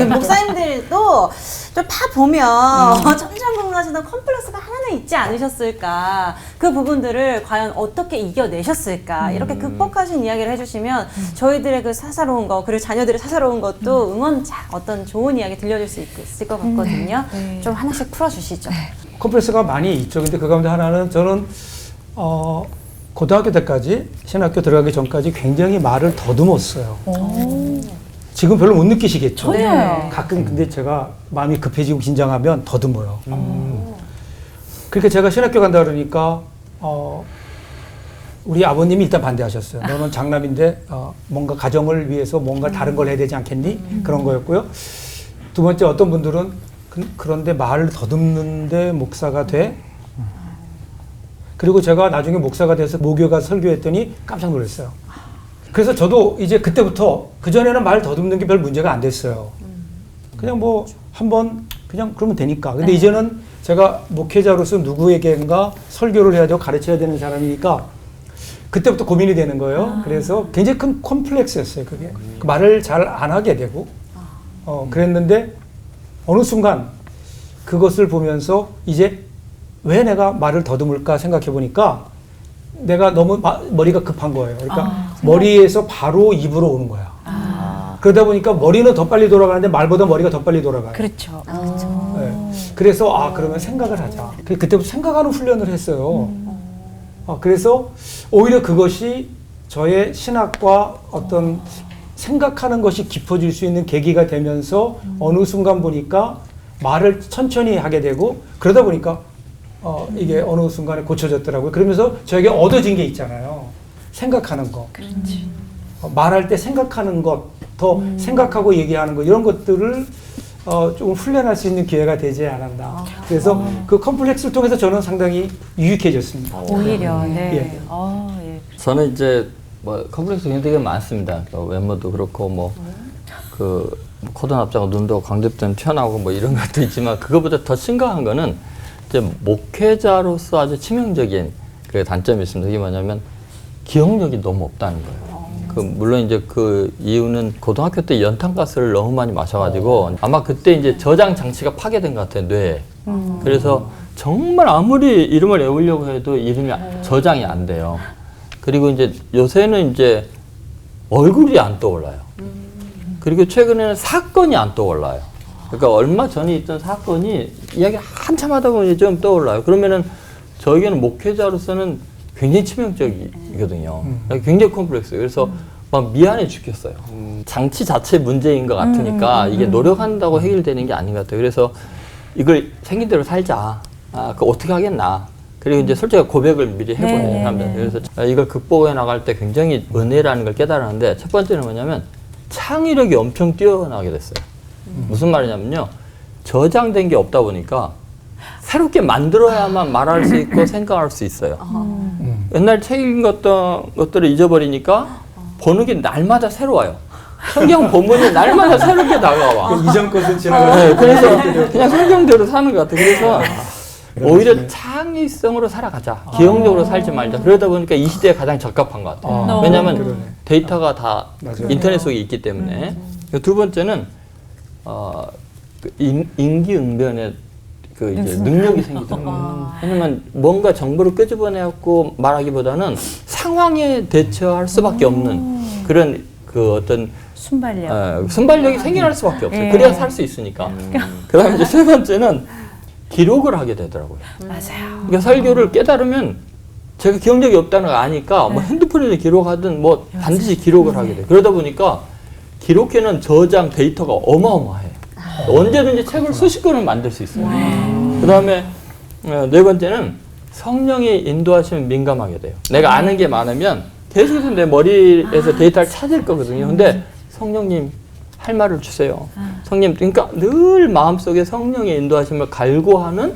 우리 목사님들도 좀 파 보면 천장공하시던 컴플렉스가 하나는 있지 않으셨을까? 그 부분들을 과연 어떻게 이겨내셨을까? 이렇게 극복하신 이야기를 해주시면 저희들의 그 사사로운 거, 그리고 자녀들의 사사로운 것도 응원자 어떤 좋은 이야기 들려줄 수 있- 있을 것 같거든요. 좀 하나씩 풀어주시죠. 컴플렉스가 많이 있죠. 근데 그 가운데 하나는 저는 어, 고등학교 때까지 신학교 들어가기 전까지 굉장히 말을 더듬었어요. 지금 별로 못 느끼시겠죠? 전혀요. 가끔 근데 제가 마음이 급해지고 긴장하면 더듬어요. 그러니까 제가 신학교 간다 그러니까 어, 우리 아버님이 일단 반대하셨어요. 너는 장남인데 어, 뭔가 가정을 위해서 뭔가 다른 걸 해야 되지 않겠니? 그런 거였고요. 두 번째 어떤 분들은 그, 그런데 말을 더듬는데 목사가 돼? 그리고 제가 나중에 목사가 돼서 모교가 설교했더니 깜짝 놀랐어요. 그래서 저도 이제 그때부터 그전에는 말 더듬는 게 별 문제가 안 됐어요. 그냥 뭐 한번 그냥 그러면 되니까. 근데 이제는 제가 목회자로서 누구에게인가 설교를 해야 되고 가르쳐야 되는 사람이니까 그때부터 고민이 되는 거예요. 그래서 굉장히 큰 컴플렉스였어요, 그게. 그 말을 잘 안 하게 되고. 어, 그랬는데 어느 순간 그것을 보면서 이제 왜 내가 말을 더듬을까 생각해 보니까 내가 너무 마- 머리가 급한 거예요. 그러니까 머리에서 바로 입으로 오는 거야. 그러다 보니까 머리는 더 빨리 돌아가는데 말보다 머리가 더 빨리 돌아가요. 그렇죠. 네. 그래서 아 그러면 생각을 하자. 그- 그때부터 생각하는 훈련을 했어요. 아, 그래서 오히려 그것이 저의 신학과 어떤 생각하는 것이 깊어질 수 있는 계기가 되면서 어느 순간 보니까 말을 천천히 하게 되고 그러다 보니까 어, 이게 어느 순간에 고쳐졌더라고요. 그러면서 저에게 얻어진 게 있잖아요. 생각하는 거. 어, 말할 때 생각하는 것, 더 생각하고 얘기하는 것 이런 것들을 어, 조금 훈련할 수 있는 기회가 되지 않았나. 그래서 그 컴플렉스를 통해서 저는 상당히 유익해졌습니다. 오히려 네. 예. 어, 예. 저는 이제 뭐 컴플렉스 굉장히 많습니다. 그 외모도 그렇고 뭐 그 코드 납작고 눈도 광대뼈는 튀어나오고 뭐 이런 것도 있지만 그거보다 더 심각한 거는 이제 목회자로서 아주 치명적인 그 단점이 있습니다. 이게 뭐냐면 기억력이 너무 없다는 거예요. 그 물론 이제 그 이유는 고등학교 때 연탄가스를 너무 많이 마셔가지고 아마 그때 이제 저장 장치가 파괴된 것 같아요 뇌에. 그래서 정말 아무리 이름을 외우려고 해도 이름이 저장이 안 돼요. 그리고 이제 요새는 이제 얼굴이 안 떠올라요. 그리고 최근에는 사건이 안 떠올라요. 그러니까 얼마 전에 있던 사건이 이야기 한참 하다 보니 좀 떠올라요. 그러면은 저에게는 목회자로서는 굉장히 치명적이거든요. 굉장히 컴플렉스. 그래서 막 미안해 죽겠어요. 장치 자체 문제인 것 같으니까 이게 노력한다고 해결되는 게 아닌 것 같아요. 그래서 이걸 생긴 대로 살자. 아, 그 어떻게 하겠나. 그리고 이제 솔직히 고백을 미리 해보는 네, 네, 사람들. 그래서 아, 이걸 극복해 나갈 때 굉장히 은혜라는 걸 깨달았는데 첫 번째는 뭐냐면 창의력이 엄청 뛰어나게 됐어요. 무슨 말이냐면요. 저장된 게 없다 보니까 새롭게 만들어야만 말할 수 있고 생각할 수 있어요. 옛날 책 읽었던 것들을 잊어버리니까 보는 게 날마다 새로워요. 성경 본문이 날마다 새롭게 다가와. 그 이전 것은 네, 지나가고 그래서 그냥 성경대로 사는 것 같아. 그래서 오히려 창의성으로 살아가자. 기형적으로 살지 말자. 그러다 보니까 이 시대에 가장 적합한 것 같아요. 아, 왜냐하면 그러네. 데이터가 다 맞아요. 인터넷 속에 있기 때문에. 두 번째는 어, 그 인, 임기응변에 그 이제 능력이 생기더라고요. 음. 왜냐면 뭔가 정보를 끄집어내갖고 말하기보다는 상황에 대처할 수밖에 없는 그런 그 어떤 순발력. 어, 순발력이 생겨날 수밖에 없어요. 예. 그래야 살 수 있으니까. 그다음에 이제 세 번째는 기록을 하게 되더라고요. 맞아요. 그러니까 설교를 깨달으면 제가 기억력이 없다는 걸 아니까 뭐 핸드폰에 기록하든 뭐 반드시 기록을 하게 돼요. 그러다 보니까 기록해놓은 저장 데이터가 어마어마해요. 언제든지 책을 수십 권을 만들 수 있어요. 그 다음에 어, 네 번째는 성령의 인도하시면 민감하게 돼요. 내가 아는 게 많으면 계속해서 내 머리에서 데이터를 찾을 거거든요. 근데 성령님 할 말을 주세요. 성령 그러니까 늘 마음속에 성령의 인도하심을 갈구하는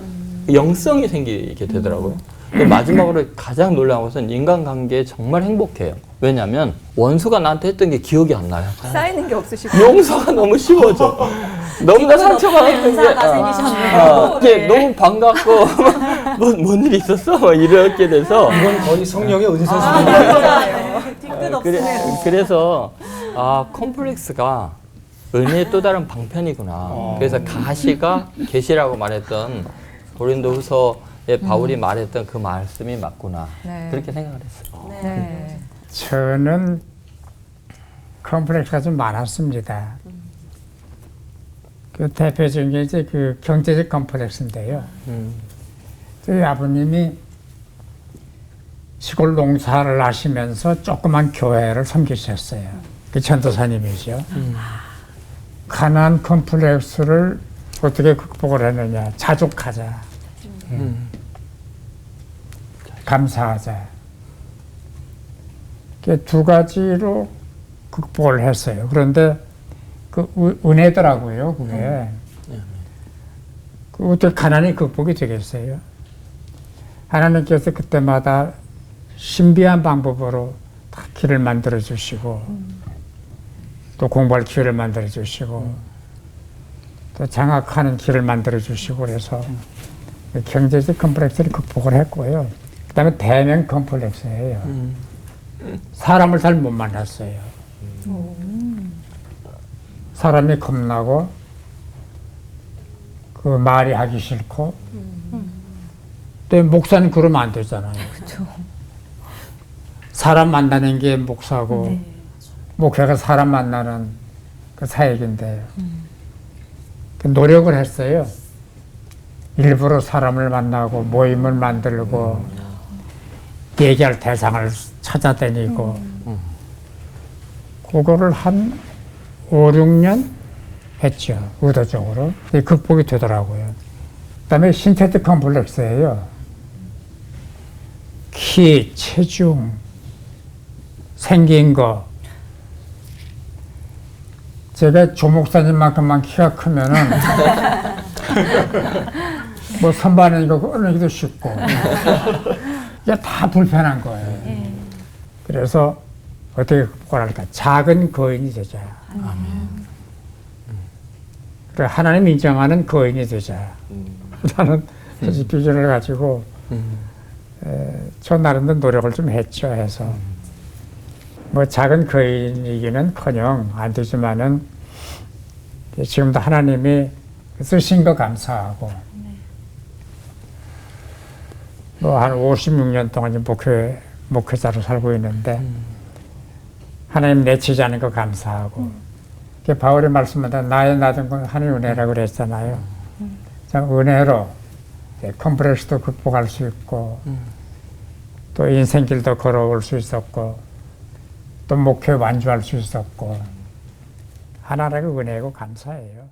영성이 생기게 되더라고요. 또 마지막으로 가장 놀라운 것은 인간관계에 정말 행복해요. 왜냐하면 원수가 나한테 했던 게 기억이 안 나요. 쌓이는 게 없으시고. 용서가 너무 쉬워져. 너무나 상처받았던 게 어, 생기셨네요. 어, 이게 너무 반갑고 뭔, 뭔 일이 있었어? 뭐 이렇게 돼서 이건 거의 성령의 은사 수준. 아, 뒤끝 그래, 없으네요. 그래서 아 컴플렉스가 은혜의 또 다른 방편이구나. 그래서 가시가 계시라고 말했던 고린도후서에 바울이 말했던 그 말씀이 맞구나. 네. 그렇게 생각을 했어요. 네. 저는 컴플렉스가 좀 많았습니다. 그 대표적인 게 이제 그 경제적 컴플렉스인데요. 음. 저희 아버님이 시골 농사를 하시면서 조그만 교회를 섬기셨어요. 그 전도사님이죠. 가난 컴플렉스를 어떻게 극복을 했느냐. 자족하자. 음. 감사하자. 이게 두 가지로 극복을 했어요. 그런데 그 은- 은혜더라고요, 그게. 그 어떻게 가난이 극복이 되겠어요? 하나님께서 그때마다 신비한 방법으로 다 길을 만들어 주시고 또 공부할 기회를 만들어 주시고 또 장악하는 길을 만들어 주시고 그래서 그 경제적 컴플렉스를 극복을 했고요. 그 다음에 대면 컴플렉스예요. 사람을 잘 못 만났어요. 사람이 겁나고 그 말이 하기 싫고 또 목사는 그러면 안 되잖아요. 사람 만나는 게 목사고 목사가 사람 만나는 그 사역인데요. 그 노력을 했어요. 일부러 사람을 만나고 모임을 만들고 얘기할 대상을 찾아다니고 그거를 한 5, 6년 했죠. 의도적으로. 극복이 되더라고요. 그 다음에 신체적 컴플렉스예요. 키, 체중, 생긴 거. 제가 조목사님만큼만 키가 크면은 뭐 선반이고 꺼내기도 쉽고 이게 다 불편한 거예요. 그래서 어떻게 할까? 작은 거인이 되자. 그래 하나님 인정하는 거인이 되자. 라는 사실 비전을 가지고 에, 저 나름대로 노력을 좀 했죠. 해서 뭐 작은 거인이기는커녕 안 되지만은 지금도 하나님이 쓰신 거 감사하고 뭐 한 56년 동안 목회 목회자로 살고 있는데 하나님 내치지 않은 거 감사하고 그 바울의 말씀마다 나의 나든 건 하나님 은혜라고 그랬잖아요. 자, 은혜로 컴플렉스도 극복할 수 있고 또 인생길도 걸어올 수 있었고 또 목회 완주할 수 있었고 하나님의 은혜고 감사해요.